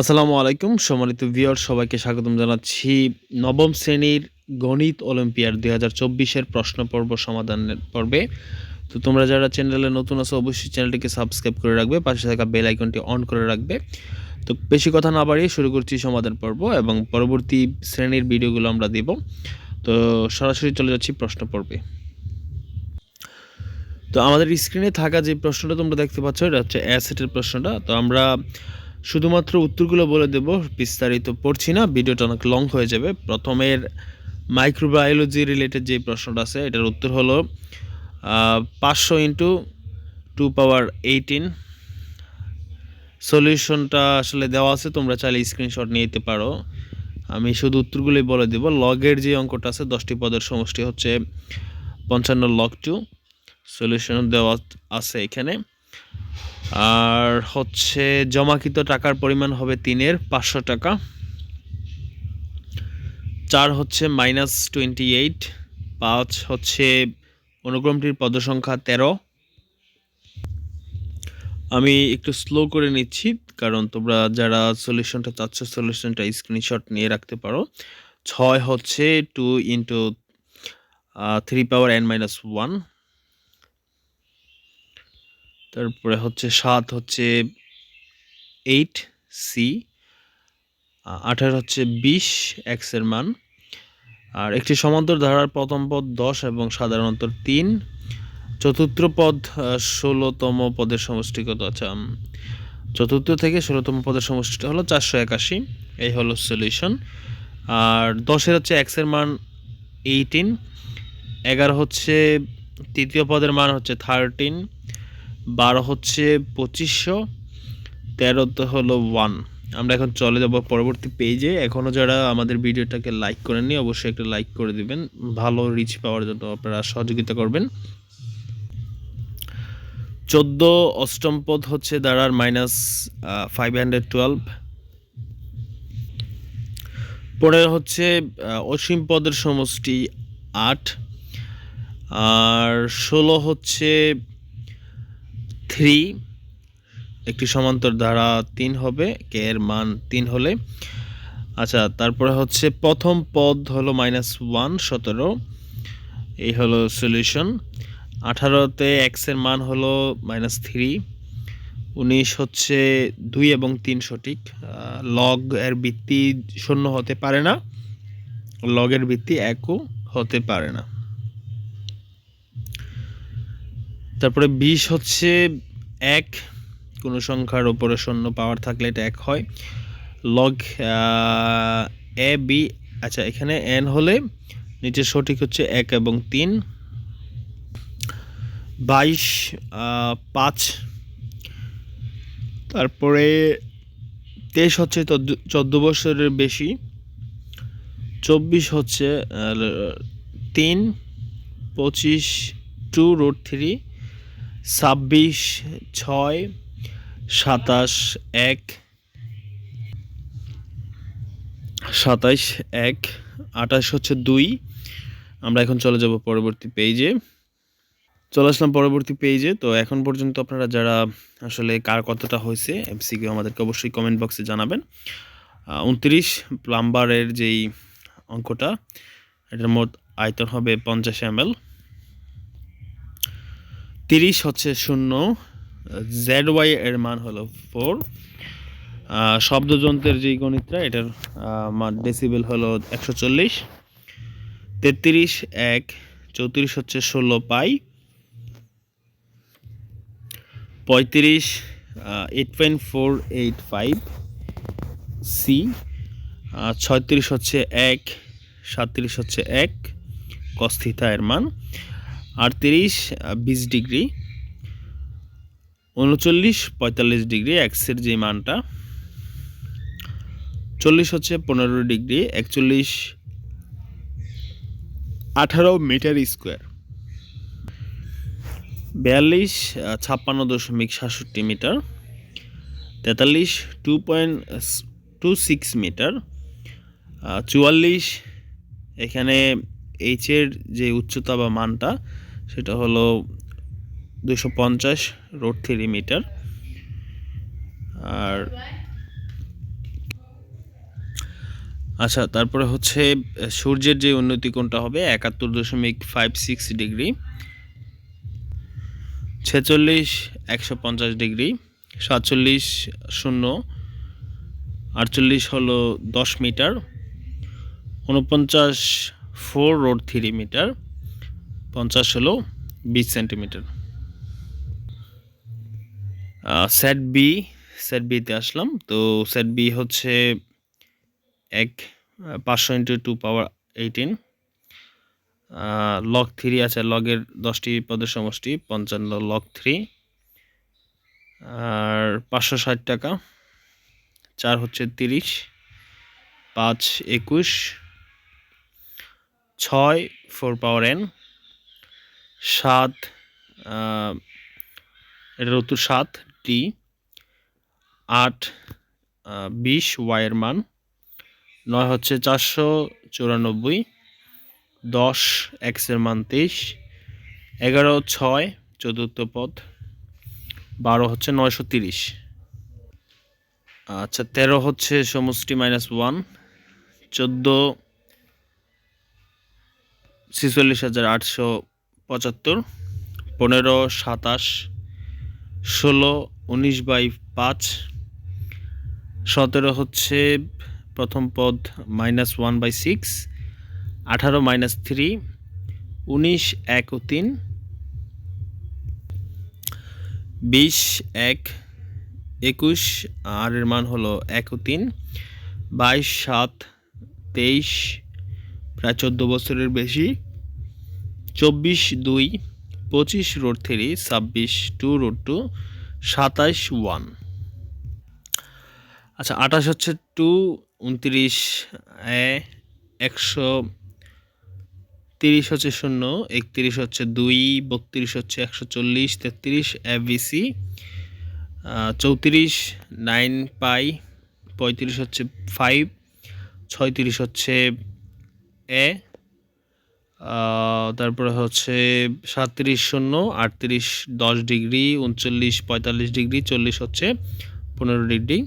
আসসালামু আলাইকুম, সম্মানিত ভিউয়ার সবাইকে স্বাগতম জানাচ্ছি নবম শ্রেণির গণিত অলিম্পিয়ার দুই হাজার চব্বিশের প্রশ্ন পর্ব সমাধানের পর্বে। তো তোমরা যারা চ্যানেলে নতুন আছো, অবশ্যই চ্যানেলটিকে সাবস্ক্রাইব করে রাখবে, পাশে থাকা বেল আইকনটি অন করে রাখবে। তো বেশি কথা না বাড়িয়ে শুরু করছি সমাধান পর্ব এবং পরবর্তী শ্রেণির ভিডিওগুলো আমরা দিব। তো সরাসরি চলে যাচ্ছি প্রশ্ন পর্বে। তো আমাদের স্ক্রিনে থাকা যে প্রশ্নটা তোমরা দেখতে পাচ্ছ, এটা হচ্ছে অ্যাসেটের প্রশ্নটা। তো আমরা শুধুমাত্র উত্তরগুলো বলে দেব, বিস্তারিত পড়ছি না, ভিডিওটা অনেক লং হয়ে যাবে। প্রথমের মাইক্রোবায়োলজি রিলেটেড যে প্রশ্নটা আছে, এটার উত্তর হলো পাঁচশো ইন্টু টু পাওয়ার এইটিন সলিউশনটা আসলে দেওয়া আছে, তোমরা চাইলে স্ক্রিনশট নিয়ে নিতে পারো। আমি শুধু উত্তরগুলোই বলে দেব। লগের যে অঙ্কটা আছে, দশটি পদের সমষ্টি হচ্ছে পঞ্চান্ন লগ টু সলিউশন দেওয়া আছে এখানে। আর হচ্ছে জমাকৃত টাকার পরিমাণ হবে তিনের, পাঁচশো টাকা। চার হচ্ছে মাইনাস টোয়েন্টি এইট, পাঁচ হচ্ছে অনুক্রমটির পদসংখ্যা তেরো। আমি একটু স্লো করে নিচ্ছি, কারণ তোমরা যারা সলিউশনটা চাচ্ছ সলিউশনটা স্ক্রিনশট নিয়ে রাখতে পারো। ছয় হচ্ছে two into three power N minus one তারপরে হচ্ছে সাত হচ্ছে এইট সি আঠারো হচ্ছে বিশ এক্সের মান। আর একটি সমান্তর ধারার প্রথম পদ দশ এবং সাধারণত তিন। চতুর্থ পদ ষোলোতম পদের সমষ্টি কত চতুর্থ থেকে ষোলোতম পদের সমষ্টিটা হলো চারশো একাশি। এই হলো সলিউশন আর দশের হচ্ছে এক্সের মান এইটিন এগারো হচ্ছে, তৃতীয় পদের মান হচ্ছে থার্টিন বারো হচ্ছে পঁচিশশো তেরোতে হলো ওয়ান আমরা এখন চলে যাব পরবর্তী পেজে এখনও যারা আমাদের ভিডিওটাকে লাইক করেননি, অবশ্যই একটা লাইক করে দিবেন। ভালো রিচ পাওয়ার জন্য আপনারা সহযোগিতা করবেন। চোদ্দ অষ্টম পদ হচ্ছে দাঁড়ার মাইনাস ফাইভ হান্ড্রেড টুয়েলভ পনেরো হচ্ছে অসীম পদের সমষ্টি আট। আর ষোলো হচ্ছে থ্রি, একটি সমান্তর ধারা তিন হবে কে এর মান তিন হলে। আচ্ছা তারপরে হচ্ছে প্রথম পদ হলো মাইনাস ওয়ান সতেরো। এই হলো সলিউশন আঠারোতে এক্সের মান হলো মাইনাস থ্রি উনিশ হচ্ছে দুই এবং তিন সঠিক। লগ এর ভিত্তি শূন্য হতে পারে না। লগের ভিত্তি একও হতে পারে না। তারপরে বিশ হচ্ছে এক, কোনো সংখ্যার ওপরে শূন্য পাওয়ার থাকলে এটা এক হয়। লগ এ বি আচ্ছা এখানে এন হলে নিচে সঠিক হচ্ছে এক এবং তিন। বাইশ পাঁচ, তারপরে তেইশ হচ্ছে চোদ্দ বছরের বেশি। চব্বিশ হচ্ছে তিন, পঁচিশ টু রোড থ্রি ছাব্বিশ ছয়, সাতাশ এক সাতাইশ এক, আঠাশ হচ্ছে দুই। আমরা এখন চলে যাব পরবর্তী পেজে চলে আসলাম পরবর্তী পেজে তো এখন পর্যন্ত আপনারা যারা আসলে কার কতটা হয়েছে এমসিকিউ আমাদেরকে অবশ্যই কমেন্ট বক্সে জানাবেন। উনত্রিশ প্লাম্বারের যেই অঙ্কটা, এটার মোট আয়তন হবে পঞ্চাশ এম তিরিশ হচ্ছে শূন্য জেড ওয়াই এর মান হলো ফোর শব্দযন্ত্রের যেই গণিতটা, এটার ডেসিবেল হলো একশো চল্লিশ। তেত্রিশ এক, চৌত্রিশ হচ্ছে ষোলো পাই। পঁয়ত্রিশ eight point four eight five C ছয়ত্রিশ হচ্ছে এক, সাতত্রিশ হচ্ছে এক। কস্থিতা এর মান। আটত্রিশ বিশ ডিগ্রি। উনচল্লিশ, পঁয়তাল্লিশ ডিগ্রি, এক্সের যে মানটা। চল্লিশ হচ্ছে পনেরো ডিগ্রি, একচল্লিশ, আঠারো মিটার স্কোয়ার। বিয়াল্লিশ ছাপ্পান্ন দশমিক সাতষট্টি মিটার। তেতাল্লিশ, two point, two six metre. চুয়াল্লিশ, এখানে এইচের যে উচ্চতা বা মানটা সেটা হলো দুশো পঞ্চাশ রোড থ্রি মিটার। আর আচ্ছা তারপরে হচ্ছে সূর্যের যে উন্নতি কোণটা হবে? একাত্তর দশমিক ফাইভ সিক্স ডিগ্রি। ছেচল্লিশ, একশো পঞ্চাশ ডিগ্রি। সাতচল্লিশ, শূন্য। আটচল্লিশ হলো দশ মিটার। উনপঞ্চাশ ফোর রোড থ্রি মিটার। পঞ্চাশ হলো বিশ সেন্টিমিটার। সেট বি সেট বিতে আসলাম। তো সেট বি হচ্ছে এক পাঁচশো into two power eighteen log three আছে, লগের দশটি পদের সমষ্টি, পঞ্চান্ন লগ থ্রি আর পাঁচশো ষাট টাকা, চার হচ্ছে তিরিশ, পাঁচ একুশ, ছয় ফোর পাওয়ার এন সাত এটার উত্তর সাত, টি। আট বিশ ওয়াইয়ের মান। নয় হচ্ছে চারশো চুরানব্বই। দশ এক্সের মান তেইশ। এগারো ছয় চতুর্থ পদ। বারো হচ্ছে নয়শো তিরিশ। আচ্ছা তেরো হচ্ছে সমষ্টি মাইনাস ওয়ান। চোদ্দ, ছেচল্লিশ হাজার আটশো পঁচাত্তর, পনেরো, সাতাশ, ষোলো, উনিশ বাই পাঁচ। সতেরো হচ্ছে প্রথম পদ মাইনাস ওয়ান বাই সিক্স, আঠারো মাইনাস থ্রি, উনিশ, এক ও তিন, বিশ, এক, একুশ, আর এর মান হলো এক ও তিন, বাইশ, সাত, তেইশ, প্রায় চোদ্দ বছরের বেশি। চব্বিশ দুই, পঁচিশ রোড থ্রি, ছাব্বিশ টু রোড টু, সাতাইশ ওয়ান। আচ্ছা আঠাশ হচ্ছে টু, উনত্রিশ, এ, একশো, তিরিশ হচ্ছে শূন্য, একত্রিশ হচ্ছে দুই, বত্রিশ হচ্ছে একশো চল্লিশ, তেত্রিশ এভিসি চৌত্রিশ নাইন পাই পঁয়ত্রিশ হচ্ছে ফাইভ ছয়ত্রিশ হচ্ছে এ তারপরে হচ্ছে সাতত্রিশ শূন্য আটত্রিশ দশ ডিগ্রি উনচল্লিশ পঁয়তাল্লিশ ডিগ্রি চল্লিশ হচ্ছে পনেরো ডিগ্রি।